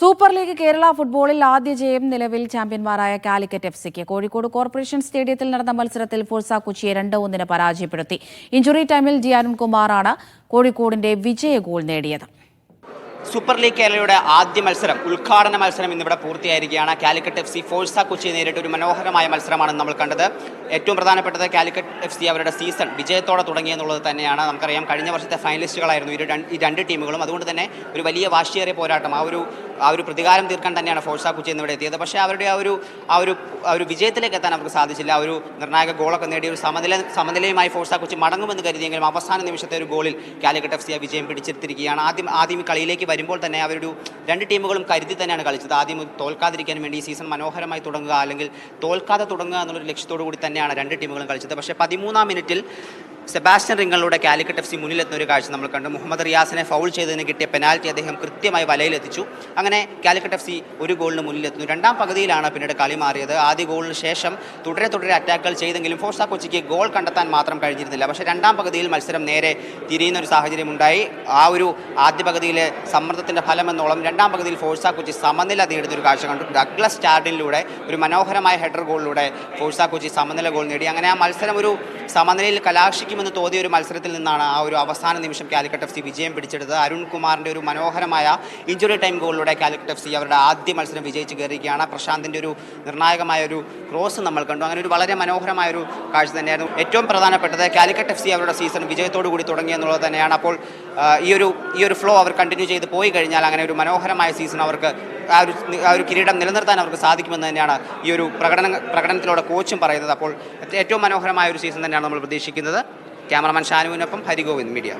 Super league Kerala ഫുട്ബോളിൽ ആദ്യ ജയം നിലവിൽ ചാമ്പ്യന്മാരായ കാലിക്കറ്റ് എഫ് സിക്ക് കോഴിക്കോട് കോർപ്പറേഷൻ സ്റ്റേഡിയത്തിൽ നടന്ന മത്സരത്തിൽ ഫോഴ്സ കൊച്ചിയെ രണ്ട് ഒന്നിന് പരാജയപ്പെടുത്തി. ഇഞ്ചുറി ടൈമിൽ ജി കുമാറാണ് കോഴിക്കോടിന്റെ വിജയ ഗോൾ നേടിയത്. സൂപ്പർ ലീഗ് കേരളയുടെ ആദ്യ മത്സരം ഉദ്ഘാടന മത്സരം ഇന്നിവിടെ പൂർത്തിയായിരിക്കുകയാണ്. Calicut F C Forca Kochi നേരിട്ട് ഒരു മനോഹരമായ മത്സരമാണ് നമ്മൾ കണ്ടത്. ഏറ്റവും പ്രധാനപ്പെട്ടത് കാലിക്കറ്റ് എഫ് സി അവരുടെ സീസൺ വിജയത്തോടെ തുടങ്ങിയെന്നുള്ളത് തന്നെയാണ്. നമുക്കറിയാം കഴിഞ്ഞ വർഷത്തെ ഫൈനലിസ്റ്റുകളായിരുന്നു ഇരു ഈ രണ്ട് ടീമുകളും. അതുകൊണ്ട് തന്നെ ഒരു വലിയ വാശിയേറിയ പോരാട്ടം. ആ ഒരു ആ ഒരു പ്രതികാരം തീർക്കാൻ തന്നെയാണ് ഫോഴ്സ കൊച്ചി എന്നിവിടെ എത്തിയത്. പക്ഷേ അവരുടെ ആ ഒരു ആ ഒരു ആ ഒരു വിജയത്തിലേക്ക് എത്താൻ അവർക്ക് സാധിച്ചില്ല. ഒരു നിർണായക ഗോളൊക്കെ നേടിയ ഒരു സമനില സമനിലയുമായി ഫോഴ്സ കൊച്ചി മടങ്ങുമെന്ന് കരുതിയെങ്കിലും അവസാന നിമിഷത്തെ ഒരു ഗോളിൽ കാലിക്കറ്റ് എഫ് സി ആ വിജയം പിടിച്ചെടുത്തിരിക്കുകയാണ് ആദ്യം ആദ്യം കളിയിലേക്ക് വരുമ്പോൾ തന്നെ അവരൊരു രണ്ട് ടീമുകളും കരുതി തന്നെയാണ് കളിച്ചത്. ആദ്യം തോൽക്കാതിരിക്കാൻ വേണ്ടി സീസൺ മനോഹരമായി തുടങ്ങുക അല്ലെങ്കിൽ തോൽക്കാതെ തുടങ്ങുക എന്നുള്ളൊരു ലക്ഷ്യത്തോടു കൂടി തന്നെയാണ് രണ്ട് ടീമുകളും കളിച്ചത്. പക്ഷേ പതിമൂന്നാം മിനിറ്റിൽ സെബാസ്റ്റ്യൻ റിങ്ങളിലൂടെ കാലിക്കറ്റ് എഫ് സി മുന്നിലെത്തുന്ന ഒരു കാഴ്ച നമ്മൾ കണ്ടു. മുഹമ്മദ് റിയാസിനെ ഫൗൾ ചെയ്തതിന് കിട്ടിയ പെനാൽറ്റി അദ്ദേഹം കൃത്യമായി വലയിലെത്തിച്ചു അങ്ങനെ കാലിക്കറ്റ് എഫ് സി ഒരു ഗോളിന് മുന്നിലെത്തുന്നു രണ്ടാം പകുതിയിലാണ് പിന്നീട് കളി മാറിയത്. ആദ്യ ഗോളിന് ശേഷം തുടരെ തുടരെ അറ്റാക്കുകൾ ചെയ്തെങ്കിലും ഫോർസ കൊച്ചിക്ക് ഗോൾ കണ്ടെത്താൻ മാത്രം കഴിഞ്ഞിരുന്നില്ല. പക്ഷേ രണ്ടാം പകുതിയിൽ മത്സരം നേരെ തിരിയുന്ന ഒരു സാഹചര്യം ഉണ്ടായി. ആ ഒരു ആദ്യ പകുതിയിലെ സമ്മർദ്ദത്തിന്റെ ഫലമെന്നോളം രണ്ടാം പകുതിയിൽ ഫോഴ്സ കൊച്ചി സമനില നേടുന്ന ഒരു കാഴ്ച കണ്ടു. ഡഗ്ലസ് സ്റ്റാർഡിലൂടെ ഒരു മനോഹരമായ ഹെഡർ ഗോളിലൂടെ ഫോഴ്സ കൊച്ചി സമനില ഗോൾ നേടി. അങ്ങനെ ആ മത്സരം ഒരു സമനിലയിൽ കലാശിക്കുമെന്ന് തോന്നിയ ഒരു മത്സരത്തിൽ നിന്നാണ് ആ ഒരു അവസാന നിമിഷം കാലിക്കറ്റ് എഫ് സി വിജയം പിടിച്ചെടുത്തത്. അരുൺ കുമാറിന്റെ ഒരു മനോഹരമായ ഇഞ്ചുറി ടൈം ഗോളിലൂടെ കാലിക്കറ്റ് എഫ് സി അവരുടെ ആദ്യ മത്സരം വിജയിച്ച് കയറിയിരിക്കുകയാണ്. പ്രശാന്തിന്റെ ഒരു നിർണായകമായ ഒരു ക്രോസ് നമ്മൾ കണ്ടു. അങ്ങനെ ഒരു വളരെ മനോഹരമായ ഒരു കാഴ്ച തന്നെയായിരുന്നു ഏറ്റവും പ്രധാനപ്പെട്ടത്. കാലിക്കറ്റ് എഫ് സി അവരുടെ സീസൺ വിജയത്തോടു കൂടി തുടങ്ങി എന്നുള്ളത് തന്നെയാണ്. അപ്പോൾ ഈ ഒരു ഈ ഒരു ഫ്ലോ അവർ കണ്ടിന്യൂ ചെയ്ത് പോയി കഴിഞ്ഞാൽ അങ്ങനെ ഒരു മനോഹരമായ സീസൺ അവർക്ക് ആ ഒരു ആ ഒരു കിരീടം നിലനിർത്താൻ അവർക്ക് സാധിക്കുമെന്ന് തന്നെയാണ് ഈ ഒരു പ്രകടന പ്രകടനത്തിലൂടെ കോച്ചും പറയുന്നത്. അപ്പോൾ ഏറ്റവും മനോഹരമായ ഒരു സീസൺ തന്നെയാണ് നമ്മൾ പ്രതീക്ഷിക്കുന്നത്. Cameraman ഷാനുവിനൊപ്പം Harigovind media